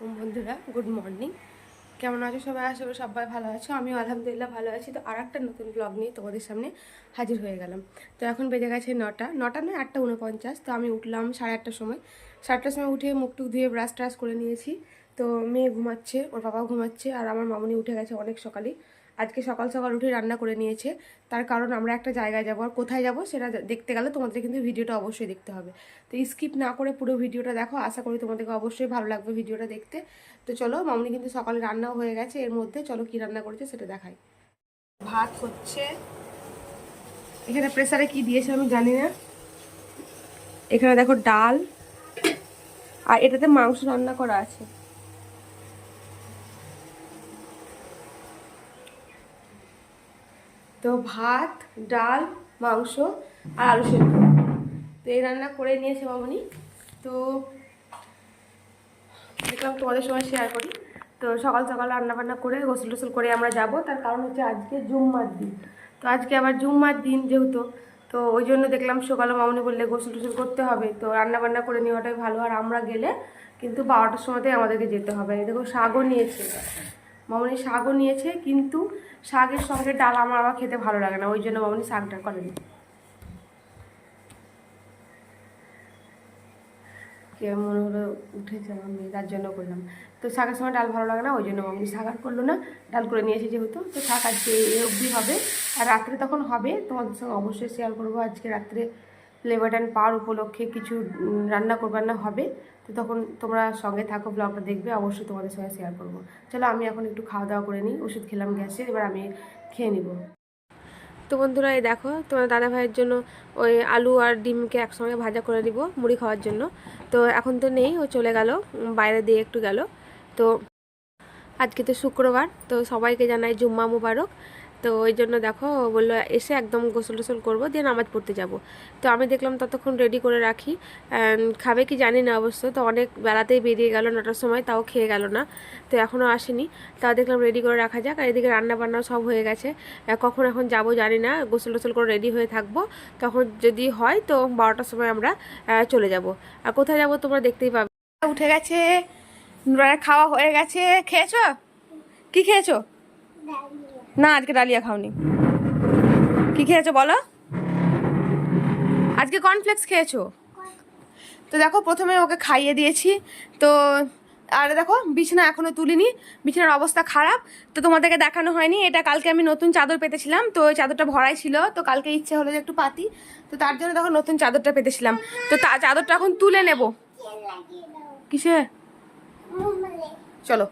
বন্ধুরা good morning কেমন আছো সবাই? করি সবাই ভালো আছো। আমি আলহামদুলিল্লাহ ভালো আছি। তো আর একটা নতুন ব্লগ নিয়ে তোমাদের সামনে হাজির হয়ে গেলাম। তো এখন বেজে গেছে নটা। নটা নয়, আটটা উনপঞ্চাশ। তো আমি উঠলাম সাড়ে আটটার সময়। সাড়ে আটটার সময় উঠে মুখ টুক ধুয়ে ব্রাশ ট্রাশ করে নিয়েছি। তো মেয়ে ঘুমাচ্ছে, ওর বাবাও ঘুমাচ্ছে, আর আমার মামনি উঠে গেছে অনেক সকালেই। আজকে সকাল সকাল উঠে রান্না করে নিয়েছে। তার কারণ আমরা একটা জায়গায় যাব আর কোথায় যাব সেটা দেখতে গেলে তোমাদের কিন্তু ভিডিওটা অবশ্যই দেখতে হবে। তো স্কিপ না করে পুরো ভিডিওটা দেখো। আশা করি তোমাদেরকে অবশ্যই ভালো লাগবে ভিডিওটা দেখতে। তো চলো, মামনি কিন্তু সকালে রান্নাও হয়ে গেছে। এর মধ্যে চলো কি রান্না করেছে সেটা দেখাই। ভাত হচ্ছে, এখানে প্রেসারে কি দিয়েছে আমি জানি না। এখানে দেখো ডাল, আর এটাতে মাংস রান্না করা আছে। তো ভাত, ডাল, মাংস আর আলু সেদ্ধ। তো এই রান্না করে নিয়েছে মামনি। তো দেখলাম তোমাদের সঙ্গে শেয়ার করি। তো সকাল সকাল রান্না বান্না করে, গোসল টোসল করে আমরা যাব। তার কারণ হচ্ছে আজকে জুম্মার দিন। তো আজকে আবার জুম্মার দিন যেহেতু, তো ওই জন্য দেখলাম সকালে মামনি বললে গোসল টোসল করতে হবে। তো রান্না বান্না করে নেওয়াটাই ভালো। আর আমরা গেলে কিন্তু বারোটার সময়তেই আমাদেরকে যেতে হবে। দেখো শাকও নিয়েছে। মামনি শাকও নিয়েছে, কিন্তু শাকের সঙ্গে ডাল আমার আবার খেতে ভালো লাগে না, ওই জন্য মামনি শাকটা করেনি। কে মনে হলো উঠেছে আমার মেয়ে তার জন্য করলাম। তো শাকের সময় ডাল ভালো লাগে না, ওই জন্য মামনি শাক আর করল না, ডাল করে নিয়েছে যেহেতু, তো শাক আজকে এ অবধি হবে। আর রাত্রে তখন হবে, তোমাদের সঙ্গে অবশ্যই শেয়ার করব, আজকে রাত্রে ফ্লেভার অ্যান্ড পাওয়ার উপলক্ষে কিছু রান্না করবান্না হবে। তো তখন তোমরা সঙ্গে থাকো ব্লগটা দেখবে, অবশ্যই তোমাদের সঙ্গে শেয়ার করব। চলো, আমি এখন একটু খাওয়া দাওয়া করে নিই, ওষুধ খেলাম গ্যাসে, এবার আমি খেয়ে নিব। তো বন্ধুরা, এই দেখো, তোমার দাদা ভাইয়ের জন্য ওই আলু আর ডিমকে একসঙ্গে ভাজা করে দিব মুড়ি খাওয়ার জন্য। তো এখন তো নেই, ও চলে গেল বাইরে দিয়ে একটু গেল। তো আজকে তো শুক্রবার, তো সবাইকে জানাই জুম্মা মুবারক। তো ওই জন্য দেখো বলল, এসে একদম গোসল টোসল করব, দিয়ে নামাজ পড়তে যাব। তো আমি দেখলাম ততক্ষণ রেডি করে রাখি। খাবে কি জানি না অবশ্য, তো অনেক বেলাতেই বেরিয়ে গেল, নটার সময়, তাও খেয়ে গেল না। তো এখনও আসেনি। তা দেখলাম রেডি করে রাখা যাক, আর এদিকে রান্না বান্নাও সব হয়ে গেছে। কখন এখন যাব জানি না, গোসল টোসল করে রেডি হয়ে থাকব। তখন যদি হয়, তো বারোটার সময় আমরা চলে যাব। আর কোথায় যাব তোমরা দেখতেই পাবে। উঠে গেছে খাওয়া হয়ে গেছে, খেয়েছো? কি খেয়েছো? না আজকে ডালিয়া খাওনি। কি খেয়েছো বলো? আজকে কর্নফ্লেক্স খেয়েছো? তো দেখো প্রথমে ওকে খাইয়ে দিয়েছি। তো আর দেখো বিছানা এখনও তুলিনি। বিছানার অবস্থা খারাপ। তো তোমাদেরকে দেখানো হয়নি। এটা কালকে আমি নতুন চাদর পেতেছিলাম। তো ওই চাদরটা ভরাই ছিল। তো কালকে ইচ্ছে হলো যে একটু পাতি। তো তার জন্য দেখো নতুন চাদরটা পেতেছিলাম। তো তা চাদরটা এখন তুলে নেব। কিসে? চলো।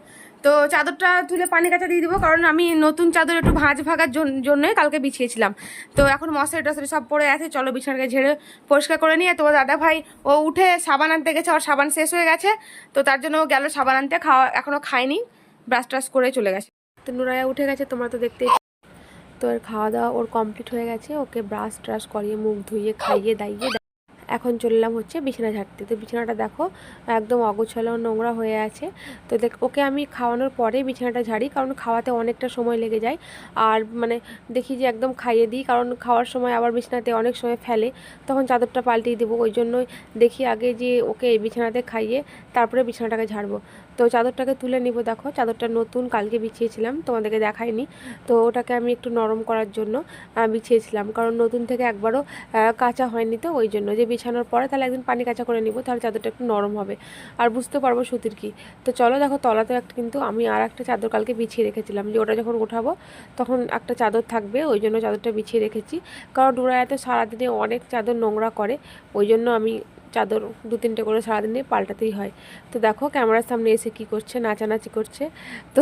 তো চাদরটা তুলে পানি কাচা দিয়ে দিবো, কারণ আমি নতুন চাদর একটু ভাঁজ ভাগার জন- জন্যই কালকে বিছিয়েছিলাম। তো এখন মশারি টশারি সব পড়ে আছে, চলো বিছানাকে ঝেড়ে পরিষ্কার করে নিয়ে, তোমার দাদা ভাই, ও উঠে সাবান আনতে গেছে আর সাবান শেষ হয়ে গেছে, তো তার জন্য ও গেল সাবান আনতে, খাওয়া এখনও খায়নি, ব্রাশ ট্রাশ করে চলে গেছে। তো নুরায়া উঠে গেছে, তোমরা তো দেখতেই তো খাওয়া দাওয়া ওর কমপ্লিট হয়ে গেছে, ওকে ব্রাশ ট্রাশ করিয়ে, মুখ ধুইয়ে, খাইয়ে, দাইয়ে এখন চললাম হচ্ছে বিছানা ঝাড়তে। তো বিছানাটা দেখো, একদম অগোছালো নোংরা হয়ে আছে। তো দেখ, ওকে আমি খাওয়ানোর পরে বিছানাটা ঝাড়ি, কারণ খাওয়াতে অনেকটা সময় লেগে যায়। আর মানে দেখি যে একদম খাইয়ে দিই, কারণ খাওয়ার সময় আবার বিছানাতে অনেক সময় ফেলে। তখন চাদরটা পাল্টিয়ে দেবো। ওই জন্যই দেখি আগে যে ওকে বিছানাতে খাইয়ে তারপরে বিছানাটাকে ঝাড়বো। তো চাদরটাকে তুলে নিব, দেখো। চাদরটা নতুন, কালকে বিছিয়েছিলাম, তোমাদেরকে দেখাইনি। তো ওটাকে আমি একটু নরম করার জন্য বিছিয়েছিলাম। কারণ নতুন থেকে একবারও কাঁচা হয়নি তো, ওই জন্য। যে বিছানোর পরে তাহলে একদিন পানি কাঁচা করে নিব, তাহলে চাদরটা একটু নরম হবে। আর বুঝতে পারব সুতির কি। তো চলো দেখো, তলাতে একটা কিন্তু আমি আর একটা চাদর কালকে বিছিয়ে রেখেছিলাম। যে ওটা যখন উঠাবো, তখন একটা চাদর থাকবে, ওই জন্য চাদরটা বিছিয়ে রেখেছি। কারণ ডোরায়াতে সারাদিনে অনেক চাদর নোংরা করে, ওই জন্য আমি চাদর দু তিনটে করে সারাদিনে পাল্টাতেই হয়। তো দেখো ক্যামেরার সামনে এসে কি করছে, নাচানাচি করছে। তো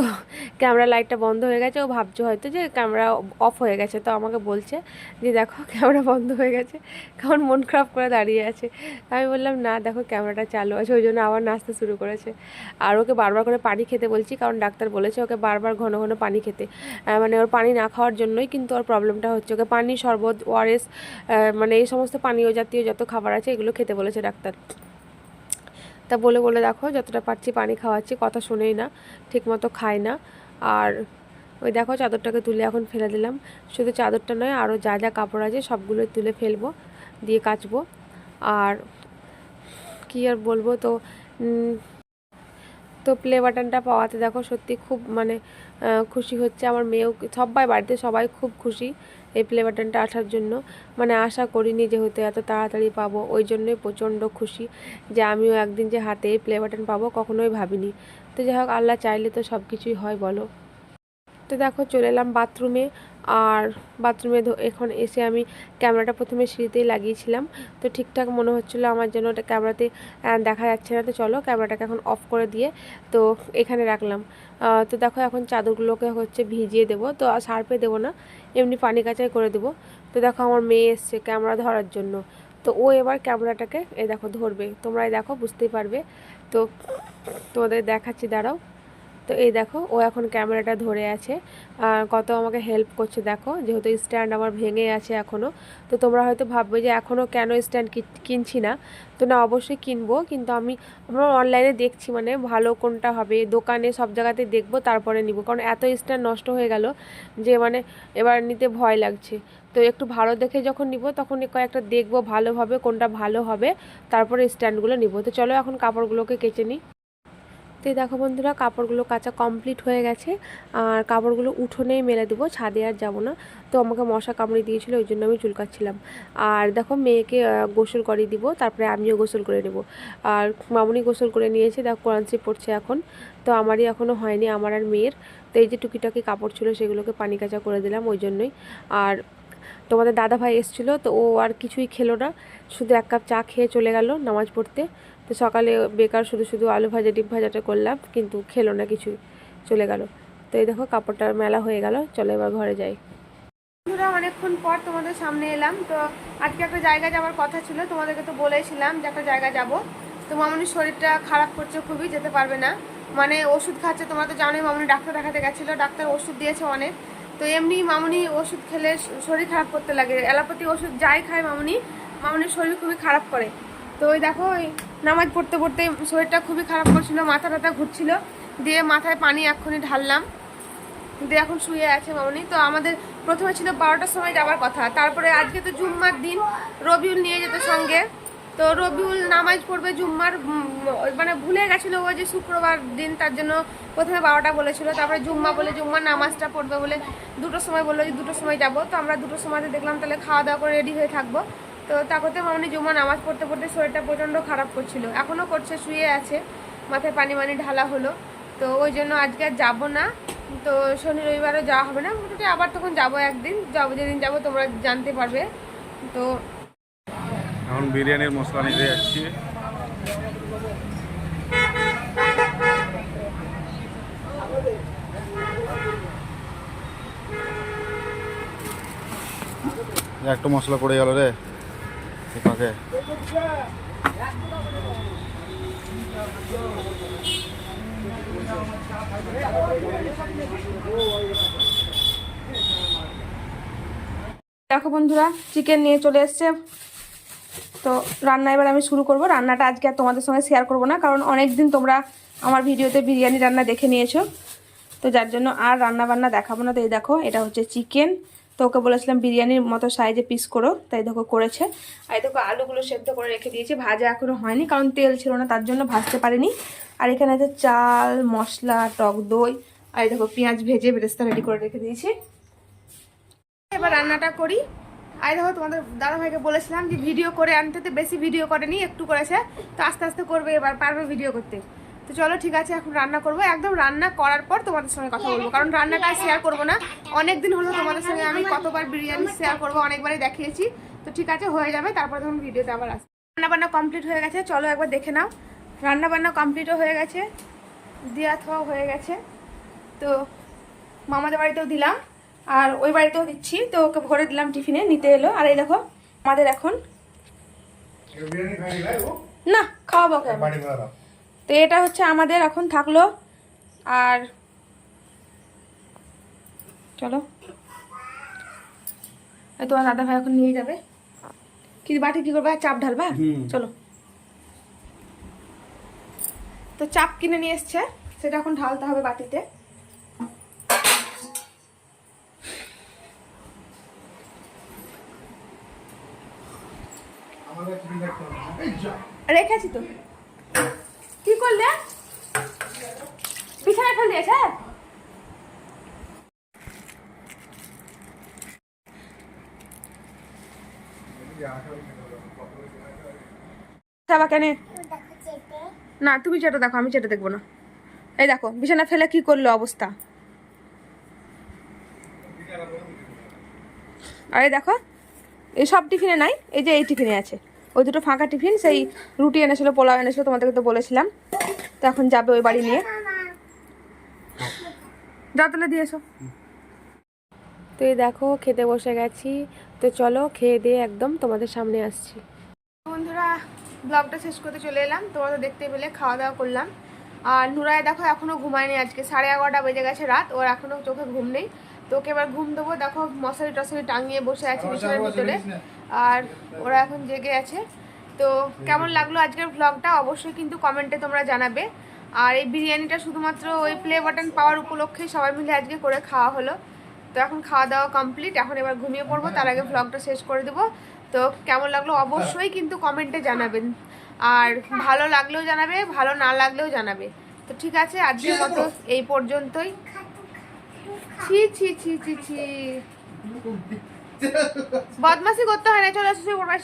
ক্যামেরা লাইটটা বন্ধ হয়ে গেছে, ও ভাবছে হয়তো যে ক্যামেরা অফ হয়ে গেছে। তো আমাকে বলছে যে দেখো ক্যামেরা বন্ধ হয়ে গেছে কারণ মন খারাপ করে দাঁড়িয়ে আছে। আমি বললাম, না, দেখো ক্যামেরাটা চালু আছে। ওই জন্য আবার নাচতে শুরু করেছে। আর ওকে বারবার করে পানি খেতে বলছি, কারণ ডাক্তার বলেছে ওকে বারবার ঘন ঘন পানি খেতে। মানে ওর পানি না খাওয়ার জন্যই কিন্তু ওর প্রবলেমটা হচ্ছে। ওকে পানি শরবত, ওআরএস মানে এই সমস্ত পানীয় জাতীয় যত খাবার আছে এগুলো খেতে বলেছে। ডাক্তার। তা বলে বলে দেখো, যতটা পারছি পানি খাওয়াচ্ছি, কথা শোনেই না, ঠিকমতো খায় না। আর ওই দেখো চাদরটাকে তুলে এখন ফেলে দিলাম। শুধু চাদরটা নয় আরও যা যা কাপড় আছে সবগুলো তুলে ফেলব, দিয়ে কাচবো। আর কি আর বলব, তো তো প্লে বাটনটা পাওয়াতে দেখো সত্যি খুব মানে খুশি হচ্ছে। আমার মেয়েও সবাই বাড়িতে সবাই খুব খুশি। এই প্লে বাটনটা আসার জন্য। মানে আশা করিনি যে হয়তো এত তাড়াতাড়ি পাবো, ওই জন্যই প্রচণ্ড খুশি যে আমিও একদিন যে হাতে এই প্লে বাটন পাবো কখনোই ভাবিনি। তো যাই হোক, আল্লাহ চাইলে তো সব কিছুই হয় বলো। তো দেখো, চলে এলাম বাথরুমে আর বাথরুমে এখন এসে আমি ক্যামেরাটা প্রথমে সিঁড়িতেই লাগিয়েছিলাম। তো ঠিকঠাক মনে হচ্ছিল আমার যেন ওটা ক্যামেরাতে দেখা যাচ্ছে না। তো চলো ক্যামেরাটাকে এখন অফ করে দিয়ে তো এখানে রাখলাম। তো দেখো এখন চাদরগুলোকে হচ্ছে ভিজিয়ে দেবো। তো সার্ফে দেবো না, এমনি পানি কাচাই করে দেবো। তো দেখো আমার মেয়ে এসছে ক্যামেরা ধরার জন্য। তো ও এবার ক্যামেরাটাকে এ দেখো ধরবে। তোমরাই দেখো, বুঝতেই পারবে। তো তোমাদের দেখাচ্ছি, দাঁড়াও। তো এই দেখো, ও এখন ক্যামেরাটা ধরে আছে। কত আমাকে হেল্প করছে, দেখো, যেহেতু স্ট্যান্ড আমার ভেঙে আছে এখনও তো তোমরা হয়তো ভাববে যে এখনও কেন স্ট্যান্ড কিনছি না। তো না, অবশ্যই কিনবো, কিন্তু আমি, আমরা অনলাইনে দেখছি মানে ভালো কোনটা হবে। দোকানে সব জায়গাতে দেখব, তারপরে নিব। কারণ এত স্ট্যান্ড নষ্ট হয়ে গেল যে মানে এবার নিতে ভয় লাগছে। তো একটু ভালো দেখে যখন নিব, তখন কয়েকটা দেখব ভালোভাবে, কোনটা ভালো হবে, তারপরে স্ট্যান্ডগুলো নিব। তো চলো এখন কাপড়গুলোকে কেচে নিই। তো দেখো বন্ধুরা, কাপড়গুলো কাচা কমপ্লিট হয়ে গেছে। আর কাপড়গুলো উঠোনেই মেলে দেবো, ছাদে আর যাব না। তো আমাকে মশা কামড়ে দিয়েছিলো, ওই জন্য আমি চুলকাচ্ছিলাম। আর দেখো মেয়েকে গোসল করিয়ে দিব, তারপরে আমিও গোসল করে নেব। আর মামুনি গোসল করে নিয়েছে, দেখো কোরআন শরীফ পড়ছে এখন। তো আমারই এখনও হয়নি, আমার আর মেয়ের। তো এই যে টুকিটাকি কাপড় ছিল, সেগুলোকে পানি কাচা করে দিলাম, ওই জন্যই। আর তোমাদের দাদা ভাই এসেছিল, তো ও আর কিছুই খেলো না। শুধু এক কাপ চা খেয়ে চলে গেল নামাজ পড়তে। তো সকালে বেকার শুধু শুধু আলু ভাজা, ডিম ভাজাটা করলাম, কিন্তু খেলো না কিছুই, চলে গেল। তো এই দেখো কাপড়টা মেলা হয়ে গেল, চলো এবার ঘরে যাই। বন্ধুরা, অনেকক্ষণ পর তোমাদের সামনে এলাম। তো আজকে একটা জায়গা যাওয়ার কথা ছিল, তোমাদেরকে তো বলেছিলাম যে একটা জায়গা যাব। তো মামনির শরীরটা খারাপ করছে, খুবই যেতে পারবে না। মানে ওষুধ খাচ্ছে, তোমরা তো জানোই মামনি ডাক্তার দেখাতে গেছিল, ডাক্তার ওষুধ দিয়েছে অনেক। তো এমনি মামনি ওষুধ খেলে শরীর খারাপ করতে লাগে, অ্যালোপ্যাথি ওষুধ যাই খায় মামনি, মামনির শরীর খুবই খারাপ করে। তো ওই দেখো, ওই নামাজ পড়তে পড়তে শরীরটা খুবই খারাপ করছিল, মাথা টাথা ঘুরছিল, দিয়ে মাথায় পানি এক্ষুনি ঢাললাম, দিয়ে এখন শুয়ে আছে মামনি। তো আমাদের প্রথমে ছিল বারোটার সময় যাওয়ার কথা, তারপরে আজকে তো জুম্মার দিন, রবিউল নিয়ে যেত সঙ্গে। তো রবিউল নামাজ পড়বে জুম্মার মানে ভুলে গেছিল ও যে শুক্রবার দিন তার জন্য প্রথমে বারোটা বলেছিল, তারপরে জুম্মা বলে জুম্মার নামাজটা পড়বে বলে দুটো সময় বলল যে দুটোর সময় যাব। তো আমরা দুটো সময়তে দেখলাম তাহলে খাওয়া দাওয়া করে রেডি হয়ে থাকব। তো তারপরে মামনি জুম্মা নামাজ পড়তে পড়তে শরীরটা প্রচণ্ড খারাপ করছিল। এখনও করছে, শুয়ে আছে, মাথায় পানি মানি ঢালা হলো। তো ওই জন্য আজকে আর যাব না। তো শনি রবিবারও যাওয়া হবে না। মোটামুটি আবার তখন যাব একদিন। যাব, যেদিন যাব তোমরা জানতে পারবে। তো এখন বিরিয়ানির মশলা নিতে যাচ্ছি। একটু মশলা পড়ে গেল রে। পাকে দেখো বন্ধুরা চিকেন নিয়ে চলে এসছে। তো রান্না এবার আমি শুরু করব। রান্নাটা আজকে আর তোমাদের সঙ্গে শেয়ার করব না, কারণ অনেক দিন তোমরা আমার ভিডিওতে বিরিয়ানি রান্না দেখে নিয়েছো। তো যার জন্য আর রান্না বান্না দেখাবো না। তো এই দেখো, এটা হচ্ছে চিকেন তো ওকে বলেছিলাম বিরিয়ানির মতো সাইজে পিস করো, তাই দেখো করেছে। আর দেখো আলুগুলো সেদ্ধ করে রেখে দিয়েছি, ভাজা এখনও হয়নি, কারণ তেল ছিল না, তার জন্য ভাজতে পারিনি। আর এখানে আছে চাল, মশলা, টক দই, আর দেখো পেঁয়াজ ভেজে বেরেস্তা রেডি করে রেখে দিয়েছি। এবার রান্নাটা করি। আর দেখো তোমাদের দাদা ভাইকে বলেছিলাম যে ভিডিও করে আনতে, তো বেশি ভিডিও করেনি, একটু করেছে। তো আস্তে আস্তে করবে এবার, পারবে ভিডিও করতে। তো চলো ঠিক আছে, এখন রান্না করব। একদম রান্না করার পর তোমাদের সঙ্গে কথা বলব, কারণ রান্নাটা শেয়ার করব না। অনেক দিন হলো তোমাদের সঙ্গে আমি কতবার বিরিয়ানি শেয়ার করব, অনেকবারই দেখিয়েছি। তো ঠিক আছে, হয়ে যাবে, তারপর তখন ভিডিওতে আবার আসবে। রান্না বান্না কমপ্লিট হয়ে গেছে, চলো একবার দেখে নাও। রান্না বান্না কমপ্লিটও হয়ে গেছে দেওয়া থাওয়া হয়ে গেছে। তো মামাদের বাড়িতেও দিলাম। আর ওই বাড়িতেও দিচ্ছি। তো ওকে ভরে দিলাম টিফিনে নিতে এলো। আর এই দেখো আমাদের এখন না খাওয়াবো কেন তো এটা হচ্ছে আমাদের এখন থাকল। আর চলো। এই তোমার দাদা ভাই এখন নিয়ে যাবে। কি বাটি কি করবে? আর চাপ ঢালবা? চলো। তো চাপ কিনে নিয়ে এসছে। সেটা এখন ঢালতে হবে বাটিতে। রেখেছি তো। কি করলে? জল দিয়েছে বাবা কেন? না, তুমি যেটা দেখো, আমি যেটা দেখব না। এই দেখো, বিছানা ফেলে কি করল অবস্থা? আর এই দেখো, এই সব টিফিনে নাই, এই যে এই টিফিনে আছে। ওই দুটো ফাঁকা টিফিন সেই রুটি এনেছিল পোলাও এনেছিল তোমাদেরকে তো বলেছিলাম। তো এখন যাবে ওই বাড়ি নিয়ে। যাও তাহলে দিয়ে এসো। তো এই দেখো খেতে বসে গেছি। তো চলো খেয়ে দিয়ে একদম তোমাদের সামনে আসছি। বন্ধুরা ব্লগটা শেষ করতে চলে এলাম। তোমরা তো দেখতে পেলে খাওয়া দাওয়া করলাম। আর নুরায় দেখো এখনও ঘুমায়নি আজকে। সাড়ে এগারোটা বেজে গেছে রাত ওর এখনও চোখে ঘুম নেই। তোকে এবার ঘুম দেবো। দেখো মশারি টশারি টাঙিয়ে বসে আছে বিছানার ভিতরে। আর ওরা এখন জেগে আছে। তো কেমন লাগল আজকের ব্লগটা অবশ্যই কিন্তু কমেন্টে তোমরা জানাবে। আর এই বিরিয়ানিটা শুধুমাত্র ওই প্লে বাটন পাওয়ার উপলক্ষে সবাই মিলে আজকে করে খাওয়া হলো। তো এখন খাওয়া দাওয়া কমপ্লিট এখন এবার ঘুমিয়ে পড়ব, তার আগে ব্লগটা শেষ করে দেবো। তো কেমন লাগল অবশ্যই কিন্তু কমেন্টে জানাবেন। আর ভালো লাগলেও জানাবে, ভালো না লাগলেও জানাবে। তো ঠিক আছে, আজকের মতো এই পর্যন্তই। ছি ছি ছি ছি ছি। বদমাসি করতে হয় না, চলে আসো শুয়ে পড়বে।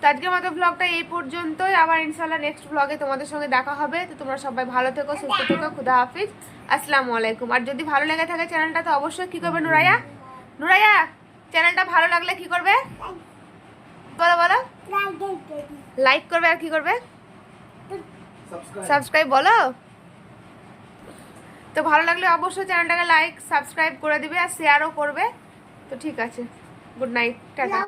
তো আজকের মতো ব্লগটা এই পর্যন্তই। আবার ইনশাল্লাহ নেক্সট ব্লগে তোমাদের সঙ্গে দেখা হবে। তো তোমরা সবাই ভালো থেকো, সুস্থ থেকো, খুদা হাফিজ। আসসালামু আলাইকুম। আর যদি ভালো লেগে থাকে চ্যানেলটা তো অবশ্যই কি করবে নুরাইয়া? নুরাইয়া চ্যানেলটা ভালো লাগলে কি করবে? বলো বলো। লাইক করবে আর কি করবে? সাবস্ক্রাইব বলো। তো ভালো লাগলে অবশ্যই চ্যানেলটাকে লাইক সাবস্ক্রাইব করে দিবে আর শেয়ারও করবে। তো ঠিক আছে। Good night tata